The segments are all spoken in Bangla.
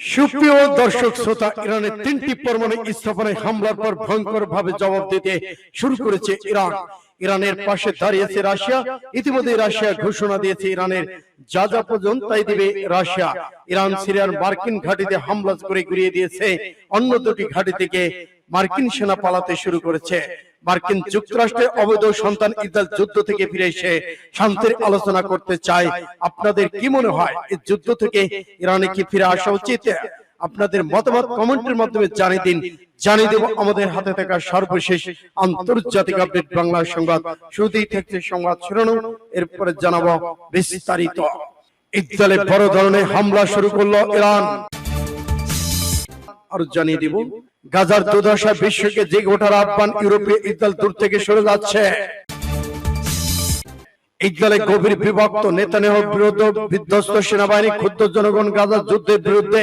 সুপ্রিয় দর্শক শ্রোতা ইরানের তিনটি পরমাণু স্থাপনায় হামলার পর ভয়ঙ্কর ভাবে জবাব দিতে শুরু করেছে ইরান। ইরানের পাশে দাঁড়িয়েছে রাশিয়া। ইতিমধ্যে রাশিয়া ঘোষণা দিয়েছে ইরানের যা যা পর্যন্ত তাই দিবে রাশিয়া। ইরান সিরিয়ার মার্কিন ঘাটিতে হামলা করে ঘুরিয়ে দিয়েছে। অন্য দুটি ঘাটি থেকে মার্কিন সেনা পালাতে শুরু করেছে। মার্কিন যুক্তরাষ্ট্রের অবৈধ সন্তান ইসরায়েল যুদ্ধ থেকে ফিরে এসে শান্তির আলোচনা করতে চায়। আপনাদের কি মনে হয়? এই যুদ্ধ থেকে ইরানে কি ফিরে আসা উচিত? আপনাদের মতামত কমেন্টের মাধ্যমে জানিয়ে দিন। জানিয়ে দেব আমাদের হাতে থাকা সর্বশেষ আন্তর্জাতিক আপডেট বাংলা সংবাদ। শুরুতেই থাকছে সংবাদ শিরোনাম, এরপরে জানাব বিস্তারিত। ইসরায়েলে বড় ধরনের হামলা শুরু করল ইরান। আরও জানিয়ে দিব গাজার দুর্দশা বিশ্বকে যে ওঠার আহ্বান ইউরোপীয় ইসরায়েল দূর থেকে সরে যাচ্ছে। ইসরায়েলে গভীর বিভক্ত নেতানেহ বিরুদ্ধ বিধ্বস্ত সেনাবাহিনী ক্ষুদ্র জনগণ গাজার যুদ্ধের বিরুদ্ধে।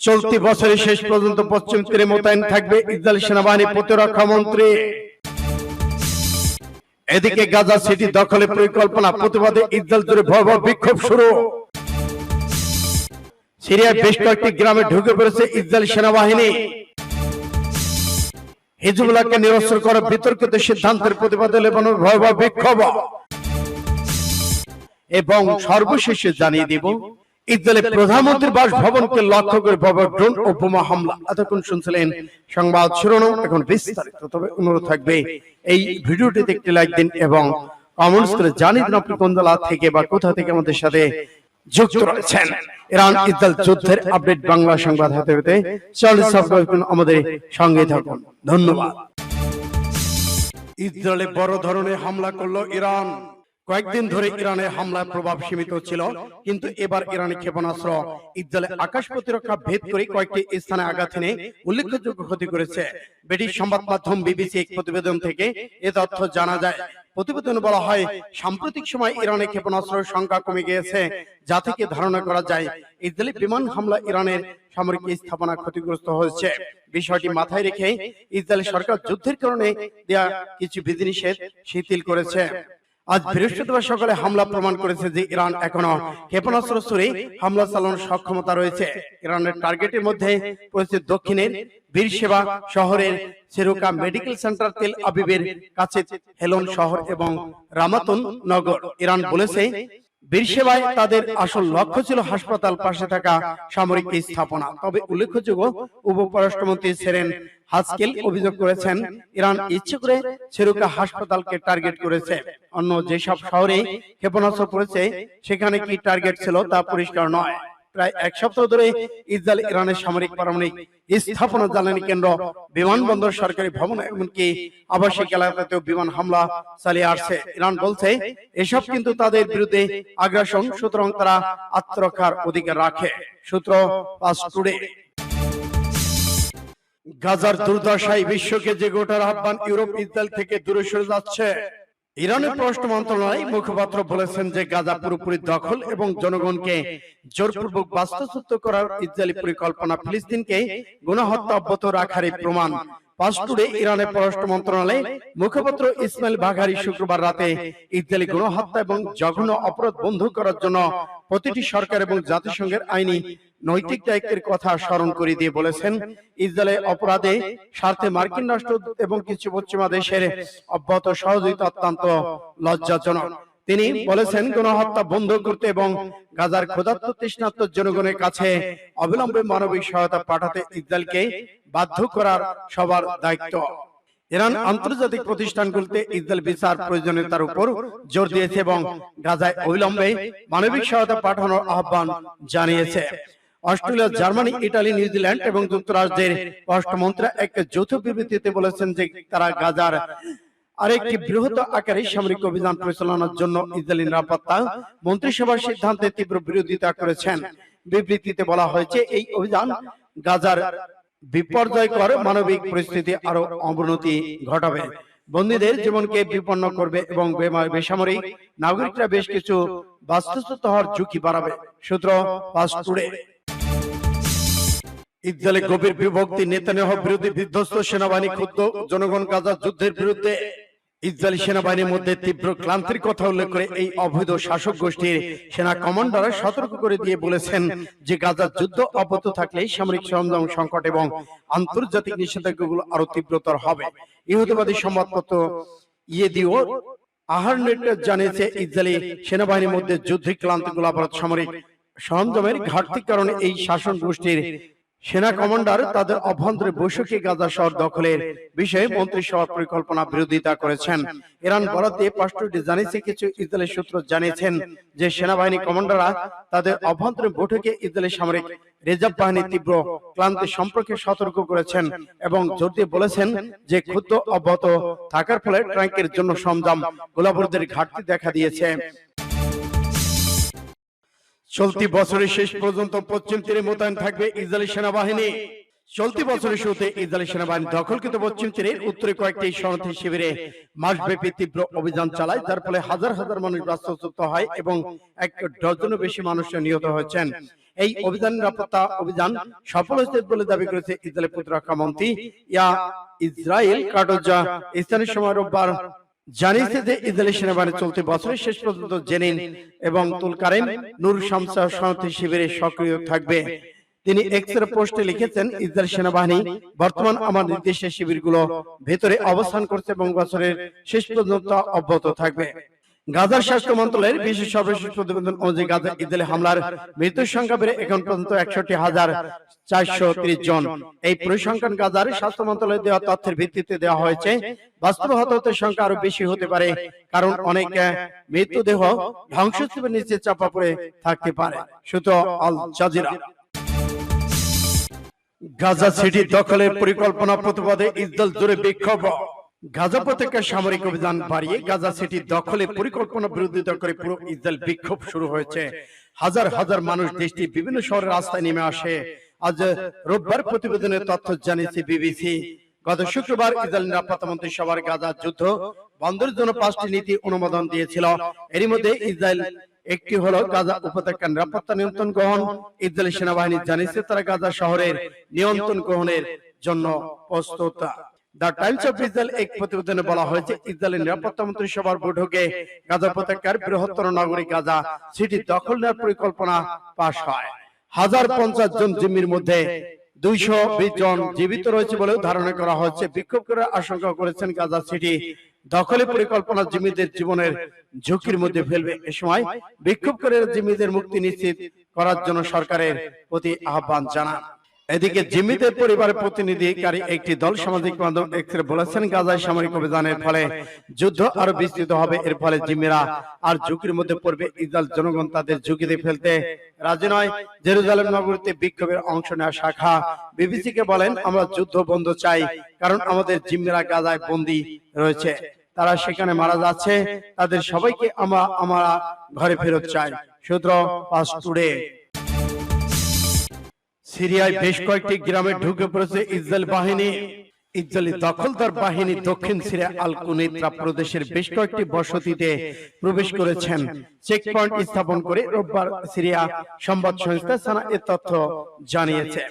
চলতি বছরের শেষ পর্যন্ত পশ্চিম তীরে মোতায়েন থাকবে ইসরায়েল সেনাবাহিনী প্রতিরক্ষা মন্ত্রী। এদিকে গাজা সিটি দখলের পরিকল্পনা প্রতিবাদে ইসরায়েল জুড়ে ভয়াবহ বিক্ষোভ শুরু। সিরিয়ার বেশ কয়েকটি গ্রামে ঢুকে পড়েছে ইসরায়েল সেনাবাহিনী। হিজবুল্লাহকে নিরস্ত্র করার বিতর্কিত সিদ্ধান্তের প্রতিবাদে লেবানোর ভয়াবহ বিক্ষোভ। এবং সর্বশেষে জানিয়ে দিব, ইসরায়েলের প্রধানমন্ত্রীর বাসভবনকে লক্ষ্য করে ভয়াবহ ড্রোন ও বোমা হামলা। এতক্ষণ শুনছিলেন সংবাদ শিরোনাম, এখন বিস্তারিত। তবে অনুরোধ থাকবে, এই ভিডিওটিতে একটি লাইক দিন এবং কমেন্টস করে জানিয়ে দিন আপনি কোন জেলা থেকে বা কোথা থেকে আমাদের সাথে যুক্ত রয়েছেন। ইরান ইসরায়েল যুদ্ধের আপডেট বাংলা সংবাদ হাতে পেতে চ্যানেল সাবস্ক্রাইব আমাদের সঙ্গে থাকুন। ধন্যবাদ। ইসরায়েলে বড় ধরনের হামলা করল ইরান। কয়েকদিন ধরে ইরানের হামলার প্রভাব সীমিত ছিল, কিন্তু এবার ইরানি ক্ষেপণাস্ত্র ইসরায়েলে আকাশ প্রতিরক্ষা ভেদ করে কয়েকটি স্থানে আঘাত এনে উল্লেখযোগ্য ক্ষতি করেছে। ব্রিটিশ সংবাদ মাধ্যম বিবিসি এক প্রতিবেদন থেকে এ তথ্য জানা যায়। প্রতিবেদনে বলা হয়, সাম্প্রতিক সময় ইরানে ক্ষেপণাস্ত্রের সংখ্যা কমে গিয়েছে, যা থেকে ধারণা করা যায়, ইসরায়েলি বিমান হামলা ইরানের সামরিক স্থাপনা ক্ষতিগ্রস্ত হয়েছে। বিষয়টি মাথায় রেখে ইসরায়েলি সরকার যুদ্ধের কারণে দেয়া কিছু বিধিনিষেধ শিথিল করেছে। আজ বৃহস্পতিবার সকালে হামলা প্রমাণ করেছে যে ইরান এখনও ক্ষেপণাস্ত্র ছুড়ে হামলা চালানোর সক্ষমতা রয়েছে। ইরানের টার্গেটের মধ্যে রয়েছে দক্ষিণের বীর সেবা শহরের সেরুকা মেডিকেল সেন্টার তেল আবিবের কাছে হেলন শহর এবং রামাতন নগর। ইরান বলেছে বীর সেবায় তাদের আসল লক্ষ্য ছিল হাসপাতাল পাশে থাকা সামরিক স্থাপনা। তবে উল্লেখযোগ্য উপপরাষ্ট্রমন্ত্রী সেরেন হাসকেল অভিযোগ করেছেন ইরান ইচ্ছে করে সেরুকা হাসপাতালকে টার্গেট করেছে। অন্য যেসব শহরে ক্ষেপণাস্ত্র পড়েছে সেখানে কি টার্গেট ছিল তা পরিষ্কার নয়। প্রায় এক সপ্তাহ ধরে ইসরায়েল ইরানের সামরিক পারমাণবিক স্থাপনা জ্বালানি কেন্দ্র, বিমানবন্দর সরকারি ভবন, এমনকি আবাসিক এলাকাতেও বিমান হামলা চালিয়ে আসছে। ইরান বলছে, এসব কিন্তু তাদের বিরুদ্ধে আগ্রাসন, সুতরাং তারা আত্মরক্ষার অধিকার রাখে। সূত্র পাস টুডে। গাজার দুর্দশায় বিশ্বকে যে গোটার আহ্বান, ইউরোপ ইসরায়েল থেকে দূরে সরে যাচ্ছে। ইরানের পররাষ্ট্র মন্ত্রণালয় মুখপাত্র বলেছেন যে গাজা পুরোপুরি দখল এবং জনগণকে জোরপূর্বক বাস্তুচ্যুত করার ইসরায়েলি পরিকল্পনা ফিলিস্তিনকে গণহত্যা অব্যাহত রাখার এই ইরানের পররাষ্ট্র মন্ত্রণালয় মুখপাত্র ইসমাইল বাঘারি শুক্রবার রাতে গণহত্যা এবং জঘন্য অপরাধ বন্ধ করার জন্য প্রতিটি সরকার এবং জাতিসংঘের আইনি নৈতিক দায়িত্বের কথা স্মরণ করে দিয়ে বলেছেন ইসরায়েলের অপরাধে স্বার্থে মার্কিন রাষ্ট্র এবং কিছু পশ্চিমা দেশের অব্যাহত সহযোগিতা অত্যন্ত লজ্জাজনক। তিনি বলেছেন গণহত্যা বন্ধ করতে এবং গাজার ক্ষুধার্ত তৃষ্ণার্ত জনগণের কাছে অবিলম্বে মানবিক সহায়তা পাঠাতে ইসরায়েলকে বাধ্য করার সবার দায়িত্ব। ইরান আন্তর্জাতিক প্রতিষ্ঠানগুলিতে ইসরায়েল বিচার প্রয়োজনীয়তার উপর জোর দিয়েছে এবং গাজায় অবিলম্বে মানবিক সহায়তা পাঠানোর আহ্বান জানিয়েছে। অস্ট্রেলিয়া জার্মানি ইটালি নিউজিল্যান্ড এবং যুক্তরাষ্ট্রের পররাষ্ট্রমন্ত্রী এক যৌথ বিবৃতিতে বলেছেন যে তারা গাজার আরেকটি বৃহৎ আকারে সামরিক অভিযান পরিচালনার জন্য ইসরায়েলি নিরাপত্তা মন্ত্রিসভার সিদ্ধান্তে তীব্র বিরোধিতা করেছেন। বিবৃতিতে বলা হয়েছে এই অভিযান গাজার বিপর্যয়কর মানবিক পরিস্থিতি আরও অবনতি ঘটাবে। বন্দীদের জীবনকে বিপন্ন করবে এবং বেসামরিক নাগরিকরা বেশ কিছু বাস্তুচ্যুত হওয়ার ঝুঁকি বাড়াবে। সূত্র ফাস্ট ইসরায়েলের ইসরায়েলে গভীর বিভক্তি নেতানিয়াহ বিরোধী বিধ্বস্ত সেনাবাহিনী ক্ষুদ্র জনগণ গাজা যুদ্ধের বিরুদ্ধে ইসরায়েলি সেনাবাহিনীর মধ্যে তীব্র ক্লান্তির কথা উল্লেখ করে এই অবৈধ শাসক গোষ্ঠীর সেনা কমান্ডার সতর্ক করে দিয়ে বলেছেন যে গাজার যুদ্ধ অব্যাহত থাকলে সামরিক সরঞ্জাম সংকট এবং আন্তর্জাতিক নিষেধাজ্ঞাগুলো আরও তীব্রতর হবে। ইহুদিবাদী সংবাদপত্র ইয়ে দিও আহারনেট জানিয়েছে ইসরায়েলি সেনাবাহিনীর মধ্যে যুদ্ধে ক্লান্তি গোলাবারত সামরিক সরঞ্জামের ঘাটতির কারণে এই শাসন গোষ্ঠীর সেনা কমান্ডার তাদের অভ্যন্তরে বৈঠকে গাজা শহর দখলের বিষয়ে মন্ত্রিসভার পরিকল্পনা বিরোধিতা করেছেন। ইরান বরাদ দিয়ে স্পষ্টটি জানিয়েছে কিছু ইসরায়েলি সূত্র জানিয়েছেন যে সেনাবাহিনী কমান্ডাররা তাদের অভ্যন্তরীণ বৈঠকে ইসরায়েলি সামরিক রিজার্ভ বাহিনীর তীব্র ক্লান্তি সম্পর্কে সতর্ক করেছেন এবং জোর দিয়ে বলেছেন যে ক্ষুদ্র অব্যাহত থাকার ফলে ট্যাঙ্কের জন্য সরঞ্জাম গোলাবরুদের ঘাটতি দেখা দিয়েছে। চলতি বছরের শেষ পর্যন্ত পশ্চিম তীরে মোতায়েন থাকবে ইসরায়েলি সেনাবাহিনী। চলতি বছরের শুরুতে ইসরায়েলি সেনাবাহিনী দখলকৃত পশ্চিম তীরের উত্তরে কয়েকটি শরণার্থী শিবিরে মাসব্যাপী তীব্র অভিযান চালায়, যার ফলে হাজার হাজার মানুষ বাস্তুচ্যুত হয় এবং এক ডজনেরও বেশি মানুষ নিহত হয়েছেন। এই অভিযান নিরাপত্তা অভিযান সফল হয়েছে বলে দাবি করেছে ইসরায়েলের প্রতিরক্ষা মন্ত্রী ইয়া ইসরায়েল কাটোজা। স্থানীয় সময় রোববার জানিয়েছে যে ইসরায়েলি সেনাবাহিনী চলতি বছরের শেষ পর্যন্ত জেনিন এবং তুলকারেম নূর শামসা শরণার্থী শিবিরে সক্রিয় থাকবে। তিনি এক্সরে পোস্টে লিখেছেন ইসরায়েল সেনাবাহিনী বর্তমান আমার শিবিরগুলো ভেতরে অবস্থান করছে এবং বছরের শেষ পর্যন্ত অব্যাহত থাকবে। গাজার স্বাস্থ্য মন্ত্রণালয়ের বিশেষ সর্বশেষ প্রতিবেদন অনুযায়ী গাজা ইসরায়েলি হামলার মৃত্যুর সংখ্যা বেড়ে এখন পর্যন্ত একষট্টি হাজার চারশো ত্রিশ জন। এই পরিসংখ্যান গাজার স্বাস্থ্য মন্ত্রণালয় দেওয়া তথ্যের ভিত্তিতে দেওয়া হয়েছে। বাস্তব হতাহতের সংখ্যা আরও বেশি হতে পারে, কারণ অনেক মৃতদেহ ধ্বংসস্তূপের নিচে চাপা পড়ে থাকতে পারে সুতো আল জাজিরা। গাজা সিটি দখলের পরিকল্পনা প্রতিবাদে ইসরায়েল জুড়ে বিক্ষোভ। গাজা উপত্যকা সামরিক অভিযান বাড়িয়ে গাজা সিটি দখলের পরিকল্পনা বিরোধিতা করে পুরো ইসরায়েল বিক্ষোভ শুরু হয়েছে। হাজার হাজার মানুষ দেশটির বিভিন্ন শহরের রাস্তায় নেমে আসে। আজ রোববার প্রতিবেদনের তথ্য জানিয়েছে বিবিসি। গত শুক্রবার ইসরায়েল নিরাপত্তা মন্ত্রী সবার গাজা যুদ্ধ বন্ধের জন্য পাঁচটি নীতি অনুমোদন দিয়েছিল। এরই মধ্যে ইসরায়েল একটি হলো গাজা উপত্যকার নিরাপত্তা নিয়ন্ত্রণ গ্রহণ। ইসরায়েলি সেনাবাহিনী জানিয়েছে তারা গাজা শহরের নিয়ন্ত্রণ গ্রহণের জন্য প্রস্তুত দ্য টাইমস অফ ইসরায়েল এক প্রতিবেদনে বলা হয়েছে ইসরায়েলের নিরাপত্তা মন্ত্রী সভার বৈঠকে গাজা উপত্যকার বৃহত্তর নগরী গাজা সিটি দখল নেওয়ার পরিকল্পনা পাশ হয়। হাজার পঞ্চাশ জন জিম্মির মধ্যে দুইশো বিশ জন জীবিত রয়েছে বলেও ধারণা করা হচ্ছে বিক্ষোভ করে আশঙ্কা করেছেন গাজা সিটি। দখলের পরিকল্পনা জিম্মিদের জীবনের ঝুঁকির মধ্যে ফেলবে এ সময় বিক্ষোভ করে জিম্মিদের মুক্তি নিশ্চিত করার জন্য সরকারের প্রতি আহ্বান জানান এদিকে জিম্মিদের পরিবারের প্রতিনিধিকারী একটি দল সামাজিক মাধ্যম এক্সরে বলেছেন গাজায় সামরিক অভিযানের ফলে যুদ্ধ আরও বিস্তৃত হবে। এর ফলে জিম্মিরা আর ঝুঁকির মধ্যে পড়বে ইসরায়েল জনগণ তাদের ঝুঁকিতে ফেলতে রাজি নয়। জেরুজালেম নগরীতে বিক্ষোভের অংশ নেওয়া শাখা বিবিসিকে বলেন আমরা যুদ্ধ বন্ধ চাই কারণ আমাদের জিম্মিরা গাজায় বন্দী রয়েছে। তারা সেখানে মারা যাচ্ছে। তাদের সবাইকে আমরা আমরা ঘরে ফেরত চাই সূত্র পাস টুডে সিরিয়ায় বেশ কয়েকটি গ্রামে ঢুকে পড়েছে ইসরায়েল বাহিনী। ইসরায়েলি দখলদার বাহিনী দক্ষিণ সিরিয়া আল কুনিত্রা প্রদেশের বেশ কয়েকটি বসতিতে প্রবেশ করেছেন। চেক পয়েন্ট স্থাপন করে রোববার সিরিয়া সংবাদ সংস্থা সানা এ তথ্য জানিয়েছে।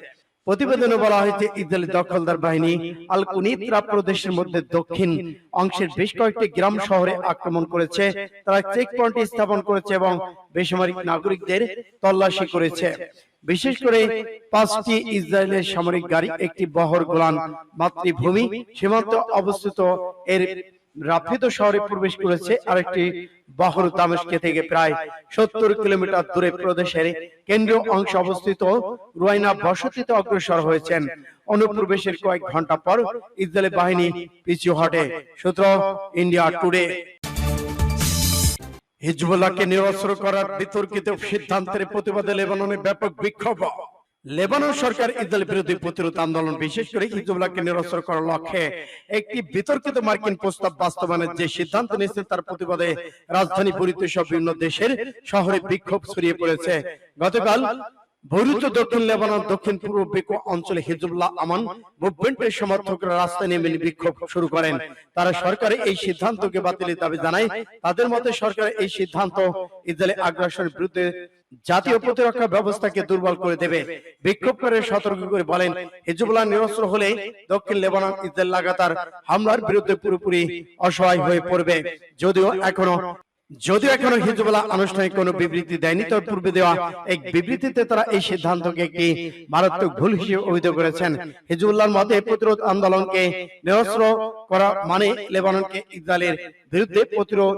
প্রতিবেদনে বলা হয়েছে ইসরায়েলি দখলদার বাহিনী আল কুনিত্রা প্রদেশের মধ্যে দক্ষিণ অংশের বেশ কয়েকটি গ্রাম শহরে আক্রমণ করেছে। তারা চেক পয়েন্ট স্থাপন করেছে এবং বেসামরিক নাগরিকদের তল্লাশি করেছে। বিশেষ করে পাঁচটি ইসরায়েলের সামরিক গাড়ি একটি বহর গোলান মাতৃভূমি সীমান্ত অবস্থিত এর রাফিদ শহরে প্রবেশ করেছে আরেকটি বহর দামেস্কে থেকে প্রায় সত্তর কিলোমিটার দূরে প্রদেশের কেন্দ্রীয় অংশ অবস্থিত রুয়াইনা বসতিতে অগ্রসর হয়েছেন। অনুপ্রবেশের কয়েক ঘণ্টা পর ইসরায়েলি বাহিনী পিছু হটে। সূত্র ইন্ডিয়া টুডে। হিজবুল্লাহকে নিরস্ত্র করার বিতর্কিত সিদ্ধান্তের প্রতিবাদে লেবাননে ব্যাপক বিক্ষোভ। লেবানন সরকার ইসরায়েল বিরোধী প্রতিরোধ আন্দোলন, বিশেষ করে হিজবুল্লাহকে নিরস্ত্র করার লক্ষ্যে একটি বিতর্কিত মার্কিন প্রস্তাব বাস্তবায়নের যে সিদ্ধান্ত নিয়েছে, তার প্রতিবাদে রাজধানী বরিত সহ বিভিন্ন দেশের শহরে বিক্ষোভ ছড়িয়ে পড়েছে। গতকাল বৈরুত দক্ষিণ লেবানন, দক্ষিণ পূর্ব বেকো অঞ্চলে হিজবুল্লাহ আমান মুভমেন্টের সমর্থকরা রাস্তায় নেমে বিক্ষোভ শুরু করেন। তারা সরকারের এই সিদ্ধান্তকে বাতিলের দাবি জানায়, তাদের মতে সরকারের এই সিদ্ধান্ত ইসরায়েলের আগ্রাসনের বিরুদ্ধে জাতীয় প্রতিরক্ষা ব্যবস্থাকে দুর্বল করে দেবে। বিক্ষোভকারী সতর্ক করে বলেন হিজবুল্লাহ নিরস্ত্র হলে দক্ষিণ লেবানন ইসরায়েল লাগাতার হামলার বিরুদ্ধে পুরোপুরি অসহায় হয়ে পড়বে। যদিও এখনও যদিও এখনও হিজবুল্লাহ আনুষ্ঠানিক কোনো বিবৃতি দেয়নি তবে পূর্বে দেওয়া এক বিবৃতিতে তারা এই সিদ্ধান্তকে একটি মারাত্মক ভুল হিসেবে অভিযোগ করেছেন। হিজবুল্লাহর মতে প্রতিরোধ আন্দোলনকে নিরস্ত্র করা মানে লেবাননকে ইসরায়েলের বিরুদ্ধে প্রতিরোধ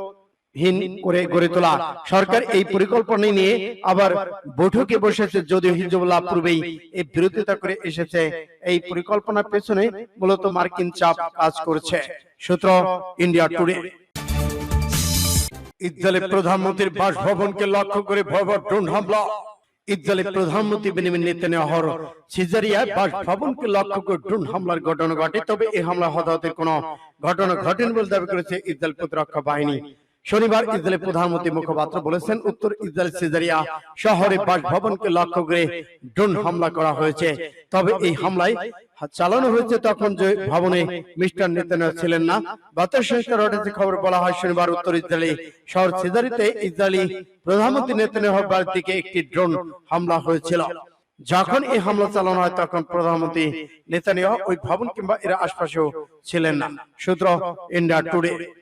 হীন করে গড়ে তোলা। সরকার এই পরিকল্পনা নিয়ে আবার বৈঠকে বসেছে, যদিও হিজবুল্লাহ পূর্বেই এই বিরোধিতা করে এসেছে। এই পরিকল্পনার পেছনে মূলত মার্কিন চাপ কাজ করছে। সূত্র ইন্ডিয়া টুডে। ইসরায়েলের প্রধানমন্ত্রীর বাসভবনকে লক্ষ্য করে ভয়াবহ ড্রোন হামলা। ইসরায়েলের প্রধানমন্ত্রী বেনিমিন নেতানিয়াহুর সিজারিয়ায় বাসভবনকে লক্ষ্য করে ড্রোন হামলার ঘটনা ঘটে, তবে এই হামলা হতাহতের কোনো ঘটনা ঘটেনি বলে দাবি করেছে ইসরায়েল প্রতিরক্ষা বাহিনী। শনিবার ইসরায়েলের প্রধানমন্ত্রী মুখপাত্র বলেছেন উত্তর ইসরায়েল সিজারিয়া শহরে বাসভবনকে লক্ষ্য করে ড্রোন হামলা করা হয়েছে। তবে এই হামলায় চালানো হয়েছে তখন যে ভবনে মিস্টার নেতানিয়াহু ছিলেন না বার্তা সংস্থা রয়টার্সে খবর বলা হয় শনিবার উত্তর ইসরায়েলি শহর সিজারিতে ইসরায়েলি প্রধানমন্ত্রী নেতানিয়াহুর বাড়ির দিকে একটি ড্রোন হামলা হয়েছিল। যখন এই হামলা চালানো হয় তখন প্রধানমন্ত্রী নেতানিয়াহু ওই ভবন কিংবা এর আশপাশেও ছিলেন না। সূত্র ইন্ডিয়া টুডে